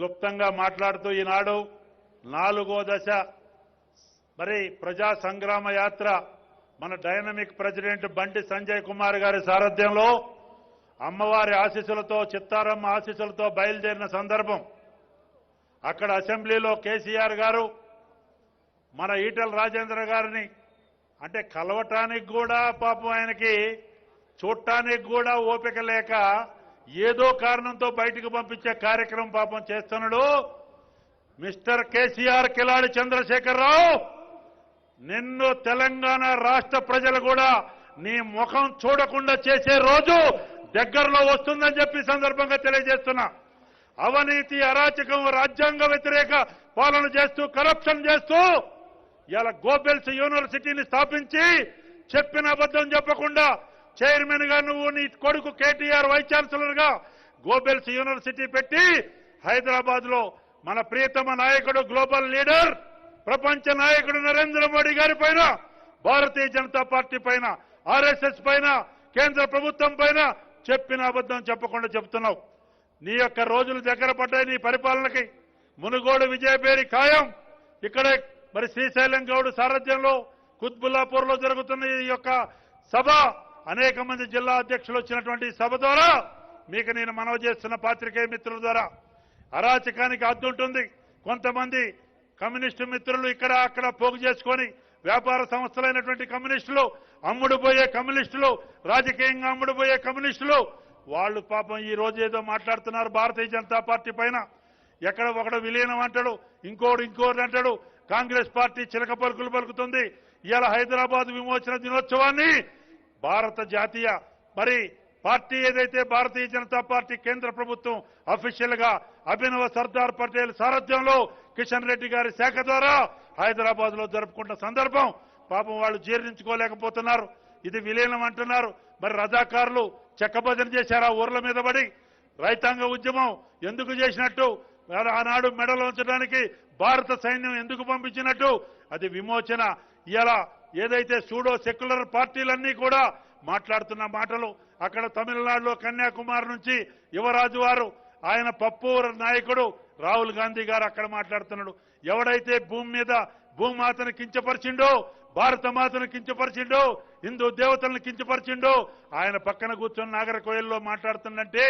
క్లుప్తంగా మాట్లాడుతూ ఈనాడు నాలుగో దశ. మరి ప్రజా సంగ్రామ యాత్ర మన డైనమిక్ ప్రెసిడెంట్ బండి సంజయ్ కుమార్ గారి సారథ్యంలో అమ్మవారి ఆశీస్సులతో చిత్తారమ్మ ఆశీస్సులతో బయలుదేరిన సందర్భం. అక్కడ అసెంబ్లీలో కేసీఆర్ గారు మన ఈటల రాజేంద్ర గారిని అంటే కలవటానికి కూడా పాపం ఆయనకి చూడటానికి కూడా ఓపిక లేక ఏదో కారణంతో బయటకు పంపించే కార్యక్రమం పాపం చేస్తున్నాడు. మిస్టర్ కేసీఆర్ కిలాడి చంద్రశేఖరరావు నిన్ను తెలంగాణ రాష్ట్ర ప్రజలు కూడా నీ ముఖం చూడకుండా చేసే రోజు దగ్గరలో వస్తుందని చెప్పి సందర్భంగా తెలియజేస్తున్నా. అవినీతి అరాచకం రాజ్యాంగ వ్యతిరేక పాలన చేస్తూ కరప్షన్ చేస్తూ ఇలా గోబెల్స్ యూనివర్సిటీని స్థాపించి చెప్పిన అబద్ధం చెప్పకుండా చైర్మన్గా నువ్వు నీ కొడుకు కేటీఆర్ వైస్ ఛాన్సలర్గా గోబెల్స్ యూనివర్సిటీ పెట్టి హైదరాబాద్లో మన ప్రియతమ నాయకుడు గ్లోబల్ లీడర్ ప్రపంచ నాయకుడు నరేంద్ర మోడీ గారి పైన భారతీయ జనతా పార్టీ పైన ఆర్ఎస్ఎస్ పైన కేంద్ర ప్రభుత్వం పైన చెప్పిన అబద్ధం చెప్పకుండా చెప్తున్నావు నీ యొక్క రోజులు దగ్గర పడ్డాయి నీ పరిపాలనకి. మునుగోడు విజయపేరి ఖాయం. ఇక్కడే మరి శ్రీశైలం గౌడ్ సారథ్యంలో కుత్బుల్లాపూర్లో జరుగుతున్న ఈ యొక్క సభ. అనేక మంది జిల్లా అధ్యక్షులు వచ్చినటువంటి సభ ద్వారా మీకు నేను మనవి చేస్తున్న పాత్రికేయ మిత్రుల ద్వారా అరాచకానికి అద్దుంటుంది కొంతమంది కమ్యూనిస్టు మిత్రులు ఇక్కడ అక్కడ పోగు చేసుకొని వ్యాపార సంస్థలైనటువంటి కమ్యూనిస్టులు అమ్ముడుపోయే కమ్యూనిస్టులు రాజకీయంగా అమ్ముడుపోయే కమ్యూనిస్టులు వాళ్ళు పాపం ఈ రోజు ఏదో మాట్లాడుతున్నారు భారతీయ జనతా పార్టీ పైన. ఎక్కడ ఒకడు విలీనం అంటాడు ఇంకోడు ఇంకోడు అంటాడు. కాంగ్రెస్ పార్టీ చిలక పలుకులు పలుకుతుంది. ఇవాళ హైదరాబాద్ విమోచన దినోత్సవాన్ని భారత జాతీయ మరి పార్టీ ఏదైతే భారతీయ జనతా పార్టీ కేంద్ర ప్రభుత్వం అఫీషియల్గా అభినవ సర్దార్ పటేల్ సారథ్యంలో కిషన్ రెడ్డి గారి శాఖ ద్వారా హైదరాబాద్లో జరుపుకున్న సందర్భం పాపం వాళ్ళు జీర్ణించుకోలేకపోతున్నారు. ఇది విలీనం అంటున్నారు. మరి రజాకారులు చెక్కభజన చేశారు ఆ ఊర్ల మీద పడి. రైతాంగ ఉద్యమం ఎందుకు చేసినట్టు? ఆనాడు మెడలు ఉంచడానికి భారత సైన్యం ఎందుకు పంపించినట్టు? అది విమోచన. ఇలా ఏదైతే సూడో సెక్యులర్ పార్టీలన్నీ కూడా మాట్లాడుతున్న మాటలు అక్కడ తమిళనాడులో కన్యాకుమారి నుంచి యువరాజు వారు ఆయన పప్పు నాయకుడు రాహుల్ గాంధీ గారు అక్కడ మాట్లాడుతున్నాడు. ఎవడైతే భూమి మీద భూమాతను కించపరిచిండో భారత మాతను కించపరిచిండో హిందూ దేవతలను కించపరిచిండో ఆయన పక్కన కూర్చొని నాగరకోయల్లో మాట్లాడుతుందంటే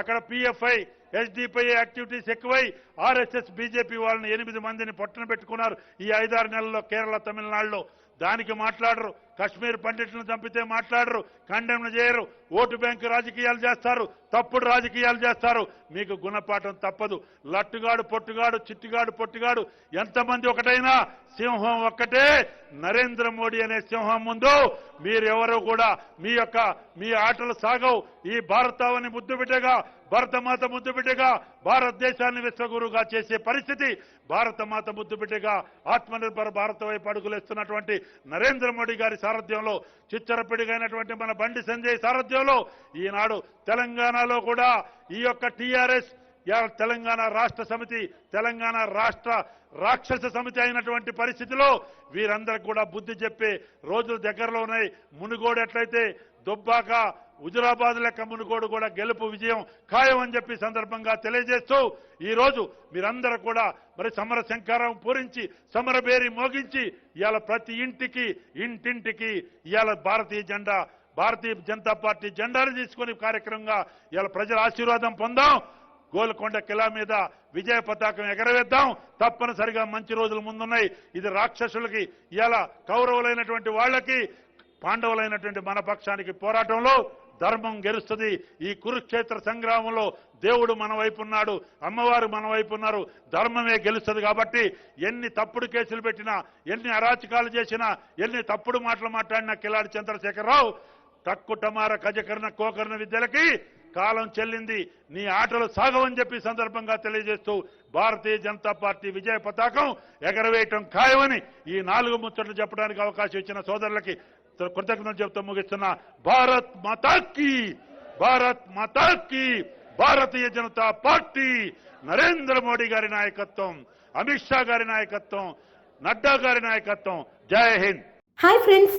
అక్కడ పిఎఫ్ఐ ఎస్డిపై యాక్టివిటీస్ ఎక్కువై ఆర్ఎస్ఎస్ బీజేపీ వాళ్ళని ఎనిమిది మందిని పట్టున పెట్టుకున్నారు ఈ ఐదారు నెలల్లో కేరళ తమిళనాడులో. దానికి మాట్లాడరు. కశ్మీర్ పండిట్లను చంపితే మాట్లాడరు. ఖండన చేయరు. ఓటు బ్యాంకు రాజకీయాలు చేస్తారు. తప్పుడు రాజకీయాలు చేస్తారు. మీకు గుణపాఠం తప్పదు. లట్టుగాడు పొట్టుగాడు చిట్టుగాడు పొట్టుగాడు ఎంతమంది ఒకటైనా సింహం ఒక్కటే. నరేంద్ర మోడీ అనే సింహం ముందు మీరెవరూ కూడా మీ యొక్క మీ ఆటలు సాగవు. ఈ భారతావని ముద్దు బిడ్డగా భారతమాత ముద్దు బిడ్డగా భారతదేశాన్ని విశ్వగురుగా చేసే పరిస్థితి. భారతమాత ముద్దు బిడ్డగా ఆత్మనిర్భర భారత వైపు అడుగులేస్తున్నటువంటి నరేంద్ర మోడీ గారి సారథ్యంలో చిచ్చరపిడిగైనటువంటి మన బండి సంజయ్ సారథ్యంలో ఈనాడు తెలంగాణ తెలంగాణలో కూడా ఈ యొక్క టీఆర్ఎస్ తెలంగాణ రాష్ట్ర సమితి తెలంగాణ రాష్ట్ర రాక్షస సమితి అయినటువంటి పరిస్థితిలో వీరందరికి కూడా బుద్ధి చెప్పే రోజులు దగ్గరలో ఉన్నాయి. మునుగోడు ఎట్లయితే దుబ్బాక హుజురాబాద్ లెక్క మునుగోడు కూడా గెలుపు విజయం ఖాయం అని చెప్పి సందర్భంగా తెలియజేస్తూ ఈ రోజు మీరందరూ కూడా మరి సమర శంకారం పూరించి సమరబేరి మోగించి ఇవాళ ప్రతి ఇంటికి ఇంటింటికి ఇవాళ భారతీయ జెండా భారతీయ జనతా పార్టీ జెండాను తీసుకుని కార్యక్రమంగా ఇవాళ ప్రజల ఆశీర్వాదం పొందాం. గోల్కొండ కిలా మీద విజయ పతాకం ఎగరవేద్దాం. తప్పనిసరిగా మంచి రోజులు ముందున్నాయి. ఇది రాక్షసులకి ఇలా కౌరవులైనటువంటి వాళ్ళకి పాండవులైనటువంటి మన పక్షానికి పోరాటంలో ధర్మం గెలుస్తుంది. ఈ కురుక్షేత్ర సంగ్రామంలో దేవుడు మన వైపు ఉన్నాడు అమ్మవారు మన వైపు ఉన్నారు. ధర్మమే గెలుస్తుంది కాబట్టి ఎన్ని తప్పుడు కేసులు పెట్టినా ఎన్ని అరాచకాలు చేసినా ఎన్ని తప్పుడు మాటలు మాట్లాడినా కిలాడి చంద్రశేఖరరావు తక్కుటమార కజకర్ణ కోకర్ణ విద్యలకి కాలం చెల్లింది. నీ ఆటలు సాగవని చెప్పి సందర్భంగా తెలియజేస్తూ భారతీయ జనతా పార్టీ విజయ పతాకం ఎగరవేయటం ఖాయమని ఈ నాలుగు ముచ్చట్లు చెప్పడానికి అవకాశం ఇచ్చిన సోదరులకి కృతజ్ఞతలు చెబుతూ ముగిస్తున్నా. భారత్ మతాకి భారత్ మతాకి భారతీయ జనతా పార్టీ! నరేంద్ర మోడీ గారి నాయకత్వం అమిత్ షా గారి నాయకత్వం నడ్డా గారి నాయకత్వం. జై హింద్! Hi friends!